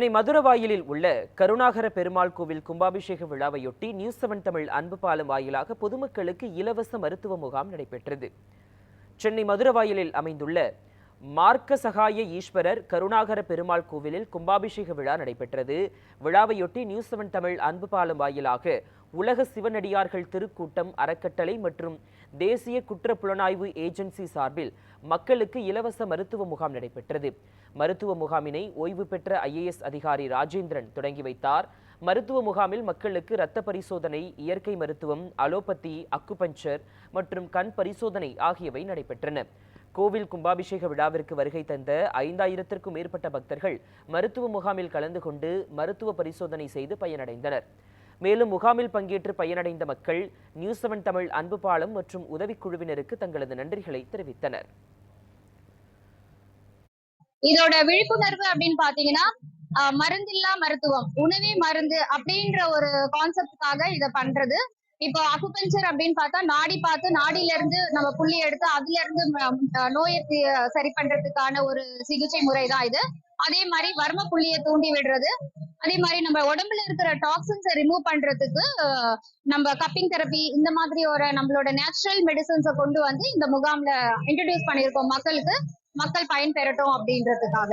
சென்னை மதுரவாயிலில் உள்ள கருணாகர பெருமாள் கோவில் கும்பாபிஷேக விழாவையொட்டி நியூஸ் செவன் தமிழ் அன்பு பாலம் வாயிலாக பொதுமக்களுக்கு இலவச மருத்துவ முகாம் நடைபெற்றது. சென்னை மதுரவாயிலில் அமைந்துள்ள மார்க்க சகாய ஈஸ்வரர் கருணாகர பெருமாள் கோவிலில் கும்பாபிஷேக விழா நடைபெற்றது. விழாவையொட்டி நியூஸ் செவன் தமிழ் அன்பு பாலம் வாயிலாக உலக சிவனடியார்கள் திருக்கூட்டம் அறக்கட்டளை மற்றும் தேசிய குற்ற புலனாய்வு ஏஜென்சி சார்பில் மக்களுக்கு இலவச மருத்துவ முகாம் நடைபெற்றது. மருத்துவ முகாமினை ஓய்வு பெற்ற ஐஏஎஸ் அதிகாரி ராஜேந்திரன் தொடங்கி வைத்தார். மருத்துவ முகாமில் மக்களுக்கு இரத்த பரிசோதனை இயற்கை மருத்துவம் அலோபதி அக்குபஞ்சர் மற்றும் கண் பரிசோதனை ஆகியவை நடைபெற்றன. கோவில் கும்பாபிஷேக விழாவிற்கு வருகை தந்த ஐந்தாயிரத்திற்கும் மேற்பட்ட பக்தர்கள் மருத்துவ முகாமில் கலந்து கொண்டு மருத்துவ பரிசோதனை செய்து பயனடைந்தனர். மேலும் முகாமில் பங்கேற்று பயனடைந்த மக்கள் நியூஸ் செவன் தமிழ் அன்பு பாலம் மற்றும் உதவிக்குழுவினருக்கு தங்களது நன்றிகளை தெரிவித்தனர். இதோட விழிப்புணர்வு அப்படின்னு பாத்தீங்கன்னா மருந்தில்லா மருத்துவம் உணவே மருந்து அப்படின்ற ஒரு கான்செப்டுக்காக இதை பண்றது. இப்போ அக்குபஞ்சர் அப்படின்னு பார்த்தா நாடி பார்த்து நாடியில இருந்து நம்ம புள்ளி எடுத்து அதுல இருந்து நோயை சரி பண்றதுக்கான ஒரு சிகிச்சை முறை தான் இது. அதே மாதிரி வர்ம புள்ளியை தூண்டி விடுறது. அதே மாதிரி நம்ம உடம்புல இருக்கிற டாக்ஸின்ஸை ரிமூவ் பண்றதுக்கு நம்ம கப்பிங் தெரப்பி இந்த மாதிரி ஒரு நம்மளோட நேச்சுரல் மெடிசன்ஸை கொண்டு வந்து இந்த முகாம்ல இன்ட்ரடியூஸ் பண்ணியிருக்கோம் மக்களுக்கு. மக்கள் பயன் பெறட்டும் அப்படின்றதுக்காக.